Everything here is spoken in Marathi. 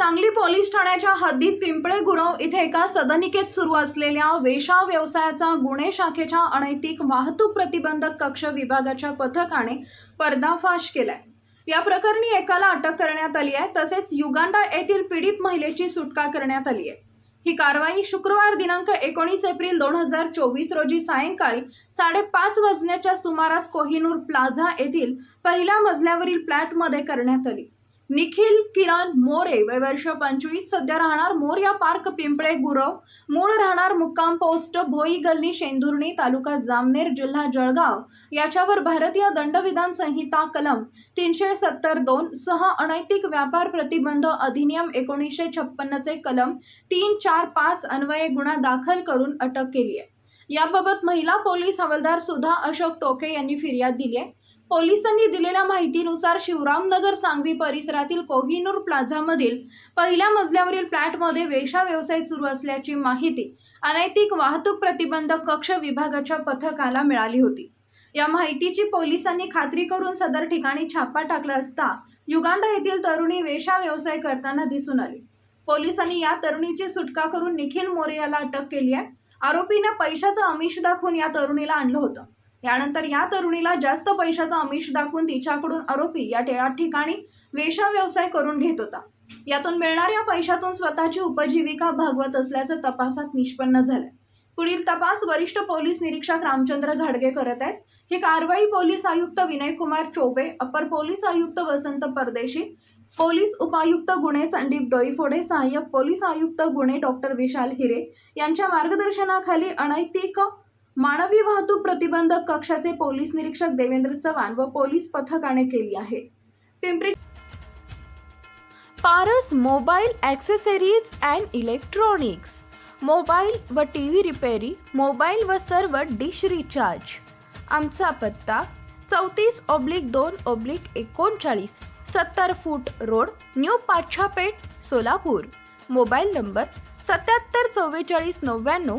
सांगली पोलीस ठाण्याच्या हद्दीत पिंपळे गुरव इथे एका सदनिकेत सुरू असलेल्या वेशा व्यवसायाचा गुन्हे शाखेच्या अनैतिक वाहतूक प्रतिबंधक कक्ष विभागाच्या पथकाने पर्दाफाश केलाय. या प्रकरणी एकाला अटक करण्यात आली आहे तसेच युगांडा येथील पीडित महिलेची सुटका करण्यात आली आहे. ही कारवाई शुक्रवार दिनांक एकोणीस एप्रिल दोन हजार चोवीस रोजी सायंकाळी साडेपाच वाजण्याच्या सुमारास कोहिनूर प्लाझा येथील पहिल्या मजल्यावरील फ्लॅटमध्ये करण्यात आली. निखिल किरण मोरे वय वर्ष पंचवीस. सध्या राहणार मोर्या पार्क पिंपळे गुरव. मूळ राहणार मुक्काम पोस्ट भोई गल्ली शेंदुर्णी तालुका जामनेर जिल्हा जळगाव. याच्यावर भारतीय दंडविधान संहिता कलम तीनशे सत्तर दोन सह अनैतिक व्यापार प्रतिबंध अधिनियम एकोणीसशे छप्पन्नचे कलम तीन चार पाच अन्वये गुन्हा दाखल करून अटक केली आहे याबाबत महिला पोलीस हवालदार सुधा अशोक टोके यांनी फिर्याद दिली आहे पोलिसांनी दिलेल्या माहितीनुसार शिवरामनगर सांगवी परिसरातील कोहिनूर प्लाझामधील पहिल्या मजल्यावरील फ्लॅटमध्ये वेशा व्यवसाय सुरू असल्याची माहिती अनैतिक वाहतूक प्रतिबंधक कक्ष विभागाच्या पथकाला मिळाली होती. या माहितीची पोलिसांनी खात्री करून सदर ठिकाणी छापा टाकला असता युगांडा येथील तरुणी वेशा व्यवसाय करताना दिसून आली. पोलिसांनी या तरुणीची सुटका करून निखिल मोरे याला अटक केली आहे. आरोपीनं पैशाचं आमिष दाखवून या तरुणीला आणलं होतं. यानंतर या तरुणीला जास्त पैशाचा आमिष दाखवून तिच्याकडून आरोपी या या ठिकाणी वेशा व्यवसाय करून घेत होता. यातून मिळणाऱ्या पैशातून स्वतःची उपजीविका भागवत असल्याचं तपासात निष्पन्न झालंय. पुढील तपास वरिष्ठ पोलीस निरीक्षक रामचंद्र घाडगे करत आहेत. ही कारवाई पोलीस आयुक्त विनयकुमार चोबे अपर पोलीस आयुक्त वसंत परदेशी पोलीस उपायुक्त गुणे संदीप डोईफोडे सहाय्यक पोलीस आयुक्त गुणे डॉक्टर विशाल हिरे यांच्या मार्गदर्शनाखाली अनैतिक मानवी वाहतूक प्रतिबंधक कक्षाचे पोलीस निरीक्षक देवेंद्र चव्हाण व पोलीस पथकाने केली आहे. Pimpri Paras mobile accessories and electronics. Mobile व टी व्ही रिपेरी मोबाईल व सर्व डिश रिचार्ज. आमचा पत्ता चौतीस ऑब्लिक दोन ऑब्लिक एकोणचाळीस सत्तर foot road new Pachhapeth Solapur. Mobile number सत्याहत्तर चव्वेचाळीस नव्याण्णव